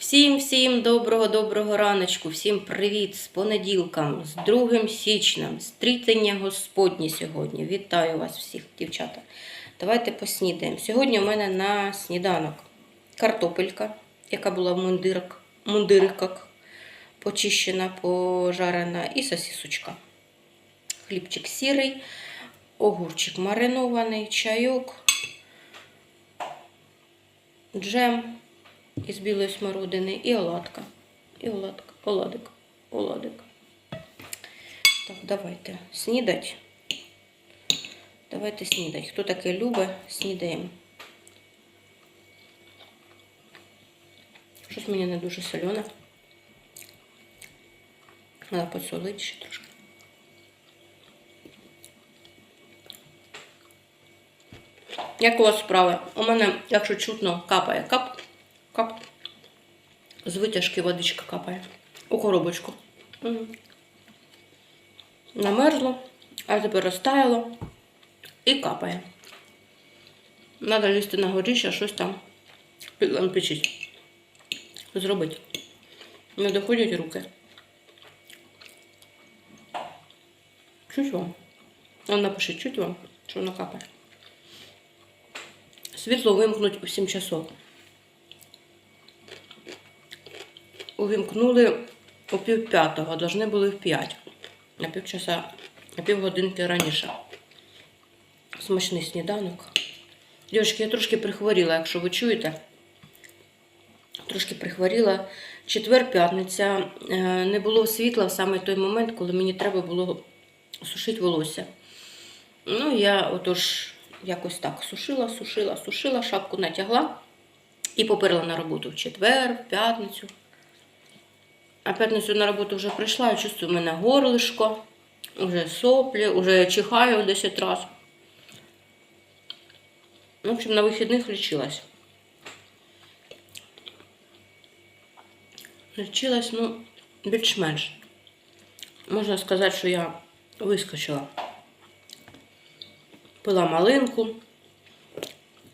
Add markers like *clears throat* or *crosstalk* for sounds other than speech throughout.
Всім всім доброго доброго раночку, всім привіт з понеділком, з 2 січнем, з трітення Господні сьогодні. Вітаю вас всіх, дівчата. Давайте поснідаємо. Сьогодні у мене на сніданок картопелька, яка була в мундирок, мундириках, почищена, пожарена, і сосісочка. Хлібчик сірий, огурчик маринований, чайок, джем із білої смородини і оладка. І оладка, оладик, оладик. Так, давайте снідать. Давайте снідать. Хто таке любить, снідаємо. Щось мені не дуже солене. Треба посолити ще трошки. Як у вас справи? У мене, якщо чутно, капає кап, кап. З витяжки водичка капає. У коробочку. Мгм. Намерзло, а тепер розтаяло і капає. Надо лізти на горіще, щось там підлампичить. Зробити. Не доходять руки. Чуть вам. Он напишіть, чуть вам, що воно капає. Світло вимкнуть у 7 часов. Увімкнули о пів п'ятого, должны були в 5. На півчаса, на півгодинки раніше. Смачний сніданок. Дівчатки, я трошки прихворіла, якщо ви чуєте. Трошки прихворіла. Четвер, п'ятниця. Е, Не було світла в саме той момент, коли мені треба було сушити волосся. Ну, я отож якось так сушила, сушила, сушила, шапку натягла і поперла на роботу в четвер, в п'ятницю. А п'ятницю на роботу вже прийшла, я чувствую, у мене горлишко, вже соплі, вже чихаю 10 разів. В общем, на вихідних лічилась. Лічилась, ну, більш-менш. Можна сказати, що я вискочила. Пила малинку,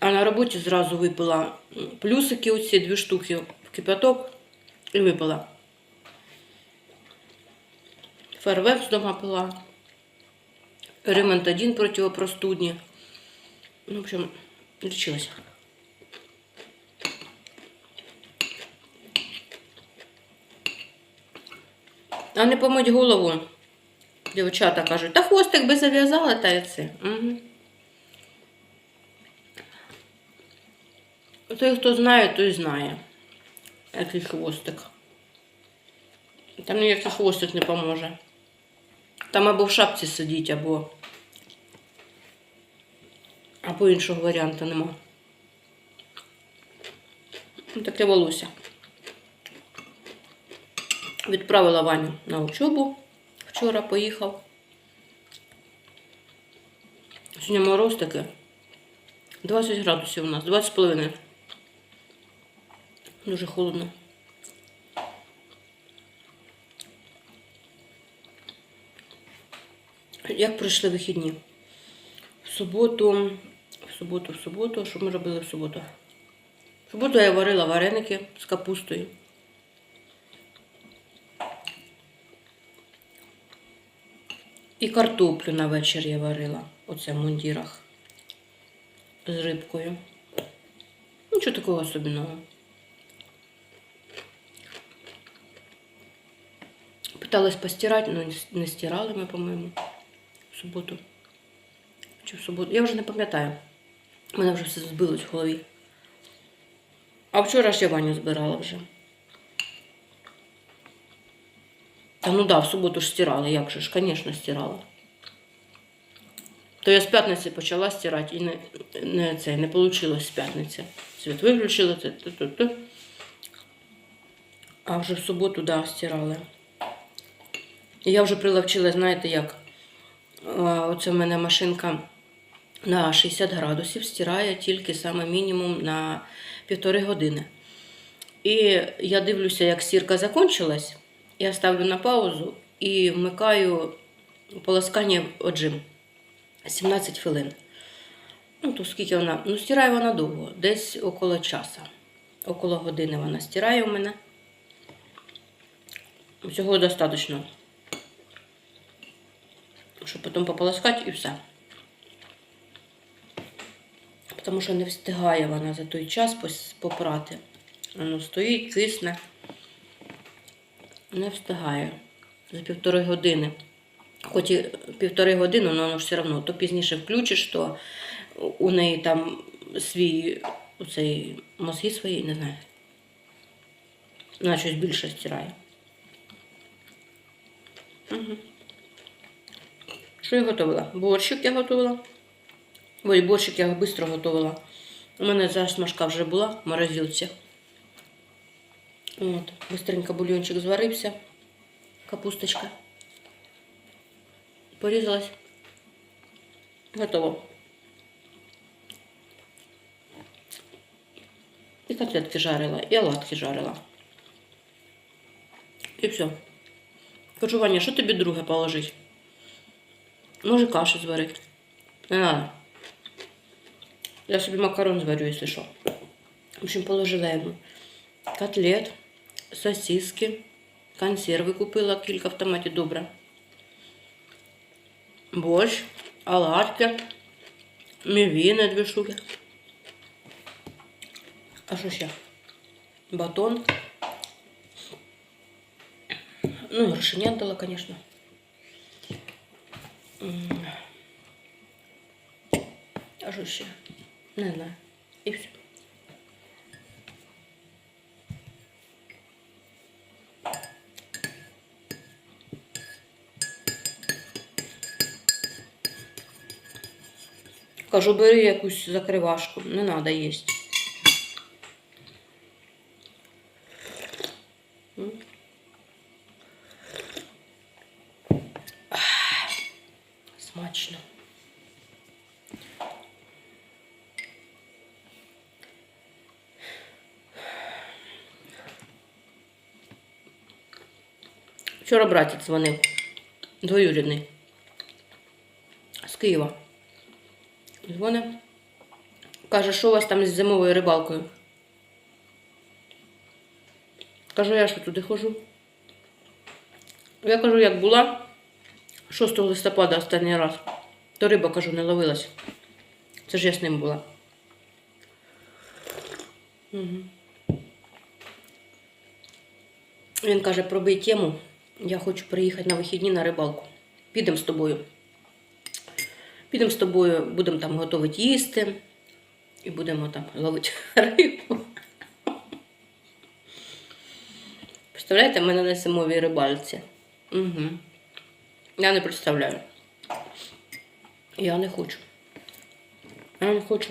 а на роботі зразу випила плюсики, оці дві штуки в кипяток і випила. Фервекс дома пила. Ремонтадін противопростудні. Ну, в общем, лечилась. А не помить голову. Дівчата кажуть, та хвостик би зав'язала, та й це. Угу. Той, хто знає, той знає. Який хвостик. Там ніякий хвостик не поможе. Там або в шапці сидіть, або. Або іншого варіанту нема. Ну, Таке волосся. Відправила Ваню на учобу. Вчора поїхав. Сьогодні мороз таке. 20 градусів у нас, 20,5. Дуже холодно. Як пройшли вихідні? В суботу, в суботу, в суботу, що ми робили в суботу? В суботу я варила вареники з капустою. І картоплю на вечір я варила. Оце в мундірах з рибкою. Нічого такого особливого. Питалась постирати, але не стирали ми, по-моєму, суботу. Чи в суботу? Я вже не пам'ятаю. У мене вже все збилось в голові. А вчора ще Ваню збирала вже. Та ну да, в суботу ж стирала, як же ж, звісно, стирала. То я з п'ятниці почала стирати і не, не, це, не вийшло з п'ятниці. Світ виключила, це, то, то, то. А вже в суботу, да, стирали. І я вже приловчила, знаєте як? Оце в мене машинка на 60 градусів стирає тільки саме мінімум на півтори години. І я дивлюся, як стірка закінчилась. Я ставлю на паузу і вмикаю полоскання отжим 17 хвилин. Ну, то скільки вона? Ну, стирає вона довго, десь около часа. около години вона стирає у мене. Всього достатньо. Щоб потім пополоскати і все. Тому що не встигає вона за той час попрати. Воно стоїть, кисне. Не встигає. За півтори години. Хоч і півтори години, але воно ж все одно. То пізніше включиш, то у неї там свій оцей мозги свої, не знаю. Вона щось більше стирає. Угу. Що я готувала? Борщик я готувала. Ой, борщик я швидко готувала. У мене засмажка вже була в морозилці. От, быстренько бульончик зварився. Капусточка. Порізалась. Готово. І котлетки жарила, і оладки жарила. І все. Кажу, Ваня, що тобі друге положить? Може, каші зварити. Не надо. Я собі макарон зварю, якщо що. В общем, положила йому котлет, сосиски, консерви купила кілька в томаті, добре. Борщ, оладки, мівіни дві штуки. А що ще? Батон. Ну, і грошенят дала, звісно. А ще? Не знаю. І все. Кажу, бери якусь закривашку. Не треба їсти. Вчора братець дзвонив. Двоюрідний. З Києва. Дзвонив. Каже, що у вас там з зимовою рибалкою? Кажу, я що туди ходжу. Я кажу, як була 6 листопада останній раз, то риба, кажу, не ловилась. Це ж я з ним була. Угу. Він каже, пробий тему. Я хочу приїхати на вихідні на рибалку. Підемо з тобою. Підемо з тобою, будемо там готувати їсти і будемо там ловити *laughs* рибу. Представляєте, мене на зимовій рибальці. Угу. Я не представляю. Я не хочу. Я не хочу.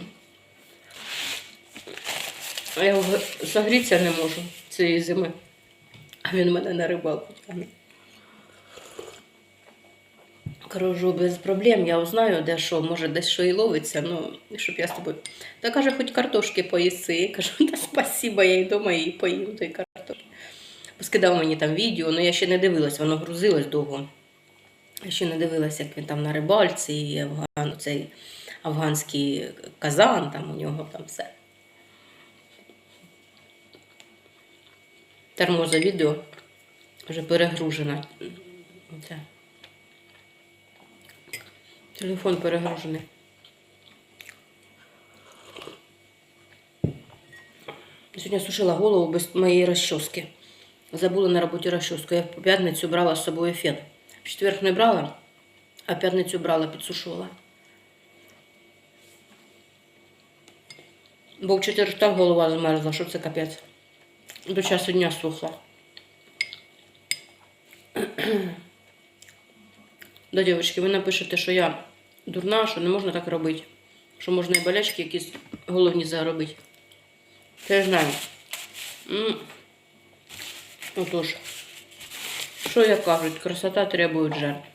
Я загрітися не можу цієї зими. А він мене на рибалку тягне. Кажу, без проблем, я узнаю, де що, може десь що і ловиться, ну, щоб я з тобою. Та каже, хоч картошки поїси. Я кажу, та спасіба, я й дома її поїм той картошки. Поскидав мені там відео, ну я ще не дивилась, воно грузилось довго. Я ще не дивилася, як він там на рибальці, і афган, цей афганський казан, там у нього там все. Термоза відео вже перегружена. Це. Телефон перегружений. Сьогодні сушила голову без моєї розчоски. Забула на роботі розчоску. Я в п'ятницю брала з собою фен. В четверг не брала, а в п'ятницю брала, підсушувала. Бо в четверг так голова змерзла, що це капець. До часу дня сухла. Да, дівчатки, ви напишете, що я дурна, що не можна так робити. Що можна і болячки якісь головні заробити. Це я знаю. Отож. Що я кажуть, красота требує жертв.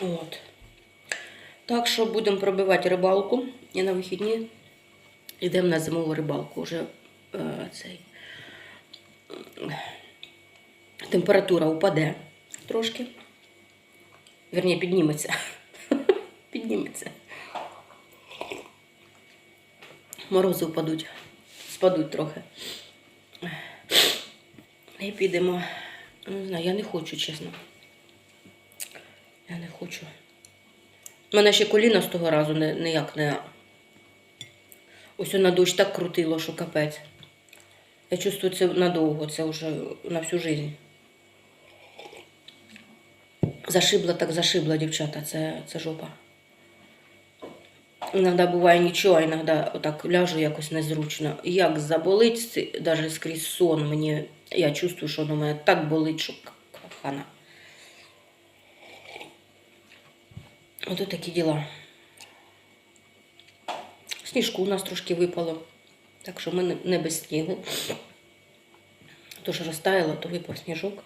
От. Так що будемо пробивати рибалку. І на вихідні йдемо на зимову рибалку. Уже е, цей. Температура упаде трошки. Верні, підніметься. *laughs* підніметься. Морози впадуть, спадуть трохи. І підемо. Не знаю, я не хочу, чесно. Я не хочу. У мене ще коліна з того разу ніяк не. Ось на дощ так крутило, що капець. Я чувствую це надовго, це вже на всю жизнь. Зашибла так зашибла, дівчата, це, це жопа. Іноді буває нічого, а іноді отак ляжу якось незручно. Як заболить, навіть скрізь сон, мені, я чувствую, що воно мене так болить, що хана. Ото такі діла. Сніжку у нас трошки випало, так що ми не- без снігу. То, що розтаяло, то випав сніжок.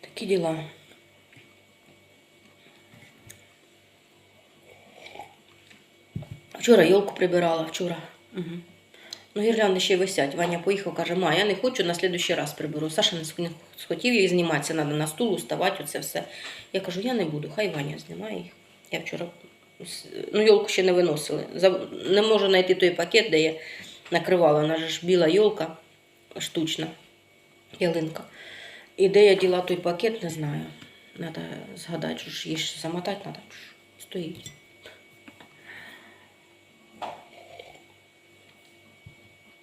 Такі діла. Вчора йолку прибирала, вчора. Угу. Ну, гірлянди ще висять. Ваня поїхав, каже, ма, я не хочу, на слідуючий раз приберу. Саша не сх- схотів їх зніматися, треба на стул уставати, оце все. Я кажу, я не буду, хай Ваня знімає їх. Я вчора ну, йолку ще не виносили. Не можу знайти той пакет, де я накривала. Вона ж біла йолка, штучна ялинка. І де я діла той пакет, не знаю. Треба згадати, що ж її замотати треба. Стоїть.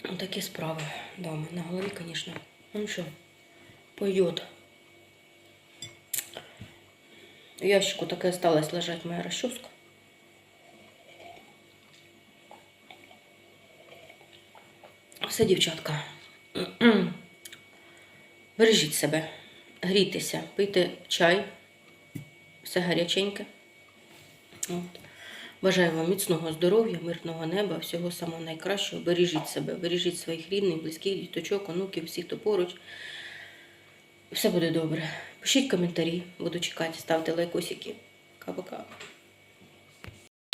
Ну, Такі справи дома. На голові, звісно. Ну що, пойдет. В ящику так и осталась лежать моя расческа. Все, дівчатка. *clears throat* Бережіть себе, грійтеся, пийте чай, все гаряченьке. От. Бажаю вам міцного здоров'я, мирного неба, всього самого найкращого. Бережіть себе, бережіть своїх рідних, близьких, діточок, онуків, всіх, хто поруч. Все буде добре. Пишіть коментарі, буду чекати, ставте лайкосики. Пока-пока.